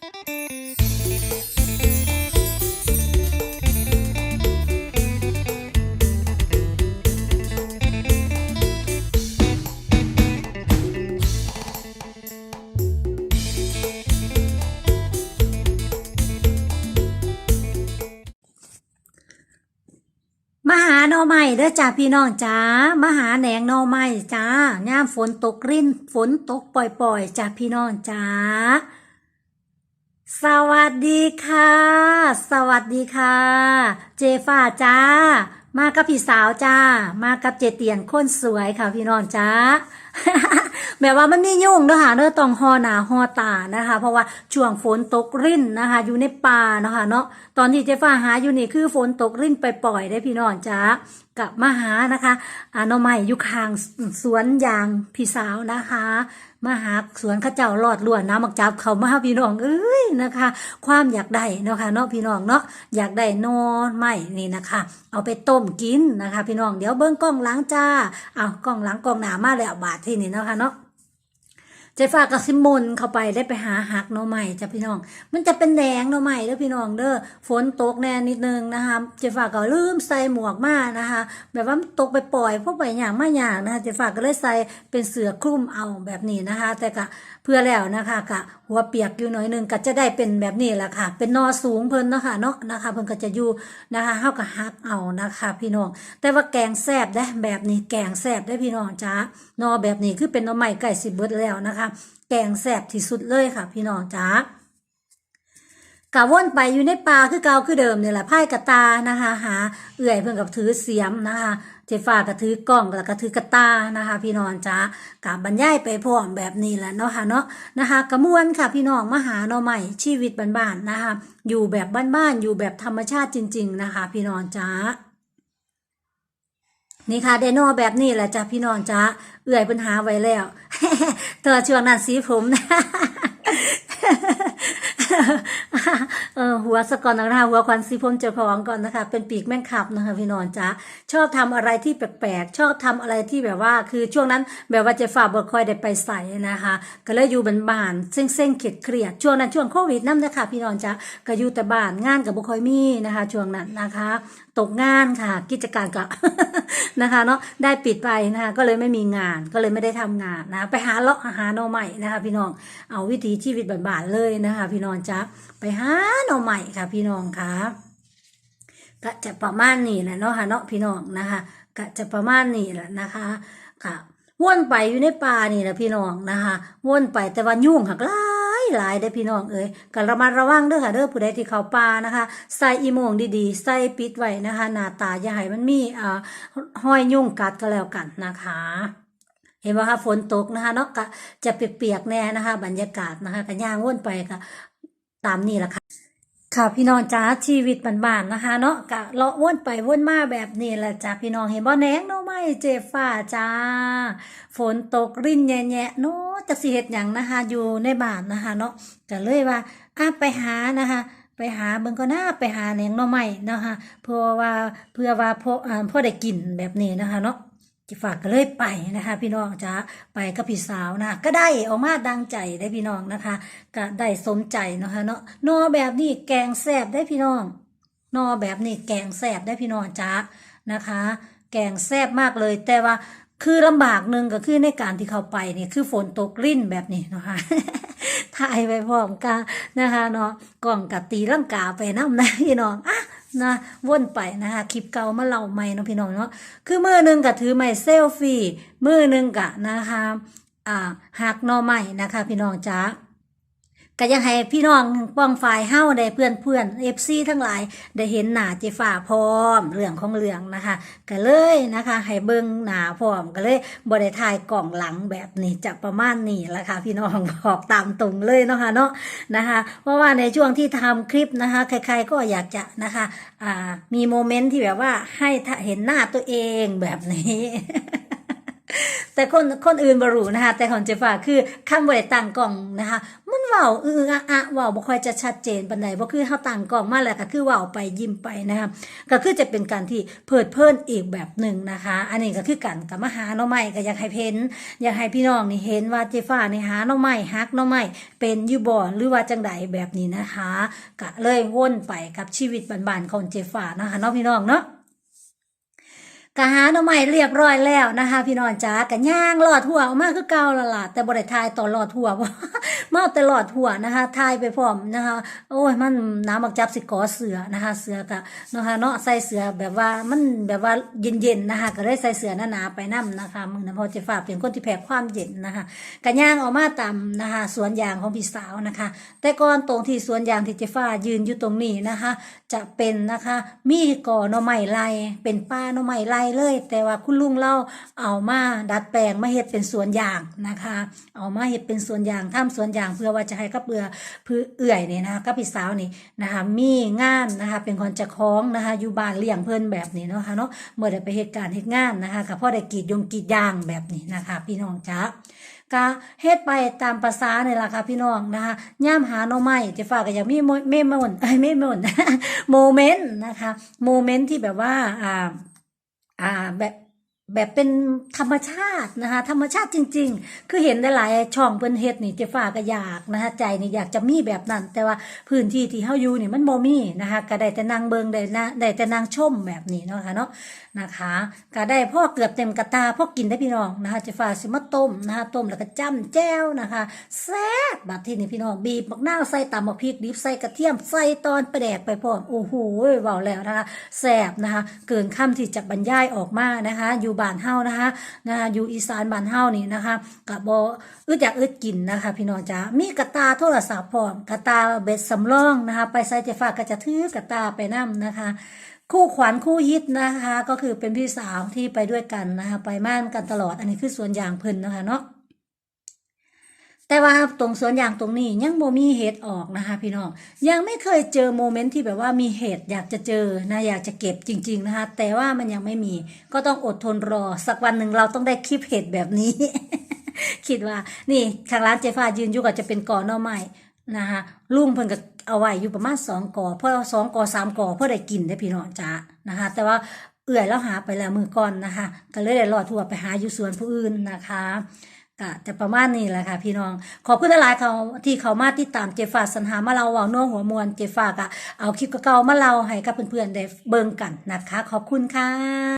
มาหาหน่อไม้เด้อจ้าพี่น้องจ้ามาหาแหนงหน่อไม้จ้ายามฝนตกรินฝนตกปล่อยๆจ้าพี่น้องจ้า สวัสดีค่ะ สวัสดีค่ะ เจฟ้าจ้า มากับพี่สาวจ้า มากับเจเตียนคนสวยค่ะพี่น้องจ้า แบบว่ามันมียุ่งเด้อค่ะเด้อต้องหอหนาหอตานะคะ เพราะว่าช่วงฝนตกรินนะคะ อยู่ในป่าเนาะค่ะเนาะตอนที่เจ๊ฟ้าหาอยู่นี่คือฝนตกรินไปปล่อยได้พี่น้องจ้ากลับมาหานะคะอาน่อไม้อยู่ข้างสวนยางพี่สาวนะคะมาหาสวนข้าเจ้าลอดล้วนน้ำมักจับเขามาพี่น้องเอ้ยนะคะ ความอยากได้นะคะเนาะพี่น้องเนาะอยากได้หนอไม้นี่นะคะ เอาไปต้มกินนะคะ พี่น้องเดี๋ยวเบิ้งกล้องล้างจ้าเอากล้องล้างกล้องหนามาแล้วบาทที่นี่เนาะค่ะเนาะ เจฟ้ากับซิมมนเข้าไปได้ไปหาหักหน่อใหม่จ้ะพี่น้อง มันจะเป็นแดงหน่อใหม่เด้อพี่น้องเด้อฝนตกแน่นิดนึงนะคะ เจฟ้าก็ลืมใส่หมวกมานะคะ แบบว่าตกไปปล่อยพวกใบหยางมาหยางนะคะ เจฟ้าก็เลยใส่เป็นเสือคลุมเอาแบบนี้นะคะ แต่ก็เพื่อแล้วนะคะกะหัวเปียกอยู่หน่อยหนึงก็จะได้เป็นแบบนี้แหละค่ะ เป็นนอสูงเพิ่นเนาะค่ะเนาะนะคะเพิ่นก็จะอยู่นะคะเฮาก็หักเอานะคะ พี่น้อง แต่ว่าแกงแซบได้แบบนี้แกงแซบได้พี่น้องจ้านอแบบนี้คือเป็นนอใหม่ไก่สิบเบิดแล้วนะคะแกงแซ่บที่สุดเลยค่ะ พี่น้องจ้ากะว่นไปอยู่ในป่าคือเก่าคือเดิมเนี่ยแหละไพ่กระตานะคะ หา เอื่อยเพิ่นกับถือเสียมนะคะเจฟ้าก็ถือกล้องแล้วก็ถือกระตานะคะ พี่น้องจ้ากะบรรยายไปพร้อมแบบนี้แหละเนาะค่ะเนาะนะคะกระมวลค่ะพี่น้องมาหาเนาะใหม่ชีวิตบ้านๆนะคะ อยู่แบบบ้านๆอยู่แบบธรรมชาติจริง ๆ นะคะ พี่น้องจ้า นี่ค่ะเดโนแบบนี้แหละจ้ะพี่น้องจ้าเอื่อยปัญหาไว้แล้วตัวช่วงนั้นสีผมนะเออหัวสกอนนะคะหัวควันสีผมเจ้าของก่อนนะคะ เป็นปีกแมงขับนะคะพี่นองจ้าชอบทำอะไรที่แปลกๆ ชอบทำอะไรที่แบบว่า คือช่วงนั้นแบบว่าเจฝ่าบ่ค่อยได้ไปใส่นะคะ ก็เลยอยู่บ้านๆเซ็งๆเข็ดเครียดช่วงนั้นช่วงโควิดนั่นนะคะพี่นองจ้าก็อยู่แต่บ้านงานกับบ่ค่อยมีนะคะ ช่วงนั้นนะคะ ตกงานค่ะ กิจการก็นะคะเนาะได้ปิดไปนะคะก็เลยไม่มีงานก็เลยไม่ได้ทำงานนะไปหาเลาะหาหน่อใหม่นะคะพี่น้องเอาวิถีชีวิตบานๆเลยนะคะ พี่น้องจ๊ะไปหาหน่อใหม่ค่ะ พี่น้องค่ะก็จะประมาณนี้แหละเนาะค่ะเนาะพี่น้องนะคะก็จะประมาณนี้แหละนะคะค่ะว่นไปอยู่ในป่านี่แหละพี่น้องนะคะว่นไปแต่ว่ายุ่งหักหลา หลายได้พี่น้องเอ๋ยก็ระมัดระวังเด้อค่ะเด้อผู้ใดที่เข้าป่านะคะ ใส่อีโมงดีๆ ใส่ปิดไว้นะคะ หน้าตาอย่าให้มันมีอ่าห้อยยุ่งกัดก็แล้วกันนะคะเห็นไหมคะฝนตกนะคะเนาะก็จะเปียกๆแน่นะคะ บรรยากาศนะคะกันย่างวนไปก็ตามนี่แหละค่ะ ค่ะพี่น้องจ้าชีวิตบ้านๆนะคะ เนาะกะเลาะวนไปวนมาแบบนี้แหละจ้าพี่น้องเห็นบ่แหนงเนาะไม่เจ็บฝ้าจ้า ฝนตกรินแย่ๆเนาะจะสิเฮ็ดหยังนะคะ อยู่ในบ้านนะคะ เนาะก็เลยว่าอะไปหานะคะ ไปหาเบิ่งก็น่าไปหาแหนงหน่อไม้นะคะเพื่อว่าเพื่อว่าพออ่อได้กินแบบนี้นะคะเนาะ จิฝากก็เลยไปนะคะ พี่น้องจ้าไปกับพี่สาวนะคะก็ได้ออกมาดังใจได้พี่น้องนะคะ ก็ได้สมใจนะคะเนาะนอแบบนี้แกงแซบได้พี่น้อง นอแบบนี้แกงแซบได้พี่น้องจ้านะคะ แกงแซบมากเลย แต่ว่าคือลำบากหนึ่งก็คือในการที่เขาไปนี่คือฝนตกริ่นแบบนี้นะคะถ่ายไปพร้อมกันนะคะเนาะกล่องกับตีร่างกาไปน้ำนะพี่น้องอะ นะวนไปนะคะคลิปเก่ามาเล่าใหม่เนาะพี่น้องเนาะคือมือหนึ่งก็ถือไม้เซลฟี่มือหนึ่งก็นะคะอ่าหักหนอใหม่นะคะ พี่น้องจ้า ก็ยังให้พี่น้องป้องฝ่ายเฮ้าได้เพื่อนเพื่อนเอฟซีทั้งหลายได้เห็นหน้าเจฝ่าพร้อมเรื่องของเรื่องนะคะก็เลยนะคะ ให้เบิ่งหน้าพร้อมก็เลยบริถ่ายกล่องหลังแบบนี้จะประมาณนี้แหละค่ะพี่น้องบอกตามตรงเลยเนาะค่ะเนาะนะคะ เพราะว่าในช่วงที่ทำคลิปนะคะ ใครๆก็อยากจะนะคะมีโมเมนต์ที่แบบว่าให้เห็นหน้าตัวเองแบบนี้ แต่คนคนอื่นบรูนะคะแต่ของเจฟ้าคือคำบริตั้งกล่องนะคะมันเว้าเอออะอะว้าบ่ค่อยจะชัดเจนปานใดบ่คือเฮาตั้งกล่องมาแล้วก็คือว้าไปยิ้มไปนะคะก็คือจะเป็นการที่เพิดเพลินอีกแบบหนึ่งนะคะ อันนี้ก็คือการกับมาหาน่อไม้ก็อยากให้เพ้นอยากให้พี่น้องนี่เห็นว่าเจฟ้านี่หาน่อไม้ฮักน่อไม้เป็นอยู่บ่หรือว่าจังใดแบบนี้นะคะก็เลยวนไปกับชีวิตบ้านๆของเจฟ้านะคะเนาะพี่น้องเนาะ กะหาหน่อไม้เรียบร้อยแล้วนะคะ พี่น้องจ๋ากะย่างหลอดหัวออกมาคือเก่าละล่ะแต่บ่ได้ทายต่อหลอดหัวว่ามาแต่หลอดหัวนะคะทายไปพร้อมนะคะ โอ้ยมันน้ำบักจับสิกอเสือนะคะ เสือกะนะคะเนาะใส่เสือแบบว่ามันแบบว่าเย็นๆนะคะ ก็ได้ใส่เสือหนาๆไปนํนะคะมึงนะพอเจะฝากเป็นคนที่แพ้ความเย็นนะคะกะย่างออกมาตามนะคะสวนยางของพี่สาวนะคะ แต่ก่อนตรงที่สวนยางที่เจฟ้ายืนอยู่ตรงนี้นะคะ จะเป็นนะคะ มีก่อหน่อไม้ไรเป็นป้าหน่อไม้ไรเลย แต่ว่าคุณลุงเล่าเอามาดัดแปลงมาเฮ็ดเป็นสวนยางนะคะ เอามาเฮ็ดเป็นสวนยางทำสวนยางเพื่อว่าจะให้กับเบือเพื่อเอื่อยเนี่ยนะคะกับพี่สาวนี่นะคะมีงานนะคะเป็นคนจะคล้องนะคะอยู่บ้านเลี้ยงเพิ่นแบบนี้เนาะค่ะเนาะเมื่อได้ไปเหตุการณ์เหตุงานนะคะกับพ่อได้กีดยงกีดยางแบบนี้นะคะ พี่น้องจ้าก็เฮ็ดไปตามภาษาเนี่ยล่ะค่ะพี่น้องนะคะย่ามหาน่อไม้จะฝากก็อยากมีโมเมมนเอ้ยไม่มนโมเมนต์นะคะโมเมนต์ที่แบบว่าอ่า อ่า แบบเป็นธรรมชาตินะคะธรรมชาติจริง ๆ คือเห็นหลายช่องเพิ่นเฮ็ดนี่เจฟ้าก็อยากนะคะใจนี่อยากจะมีแบบนั้น แต่ว่าพื้นที่ที่เฮาอยู่นี่มันบ่มีนะคะก็ได้แต่นั่งเบิงได้นะได้แต่นั่งชมแบบนี้เนาะค่ะเนาะนะคะก็ได้พ่อเกือบเต็มกระตาพ่อกินได้พี่น้องนะคะเจฟ้าสิมาต้มนะคะต้มแล้วก็จ้ำแจ่วนะคะแซ่บบัดที่นี่พี่น้องบีบมะนาวใส่ตำมะพริกดิบใส่กระเทียมใส่ตอนประแดกไปพร้อมโอ้โหเว้าแล้วนะคะแซ่บนะคะเกินคำที่จะบรรยายออกมานะคะอยู่บ้านเฮานะคะนะคะอยู่อีสานบ้านเฮานี่นะคะกะบ่อึดอยากอึดกินนะคะ พี่น้องจ๋ามีกระตาโทรศัพท์พร้อมกระตาเบ็ดสำรองนะคะ ไปใส่เจฟ้าก็จะถือกระตาไปนั่มนะคะคู่ขวัญคู่ฮิตนะคะ ก็คือเป็นพี่สาวที่ไปด้วยกันนะคะ ไปม่านกันตลอดอันนี้คือส่วนอย่างเพิ่นนะคะเนาะ แต่ว่าตรงสวนยางตรงนี้ยังโมมีเหตุออกนะคะ พี่น้องยังไม่เคยเจอโมเมนต์ที่แบบว่ามีเหตุอยากจะเจอนะอยากจะเก็บจริง ๆนะคะ แต่ว่ามันยังไม่มีก็ต้องอดทนรอ สักวันหนึ่งเราต้องได้คลิปเหตุแบบนี้ คิดว่านี่ทางร้านเจฟ้ายืนอยู่ก็จะเป็นกอหน่อไม้นะคะลุงเพิ่นก็เอาไว้อยู่ประมาณสองกอเพราะสองกอสามกอเพื่อได้กินได้พี่น้องจ้านะคะ แต่ว่าเอื่อยแล้วหาไปแล้วมือก่อนนะคะ ก็เลยได้รอดทั่วไปหาอยู่สวนผู้อื่นนะคะ ก็จะประมาณนี้แหละค่ะพี่น้อง ขอบคุณหลายเขาที่เขามาติดตามเจฟ้าสัญหามาเราเว่าน่วหัวมวลเจฟ้าก็เอาคลิปเก่าๆมาเราให้กับเพื่อนๆได้เบิ่งกันนะคะ ขอบคุณค่ะ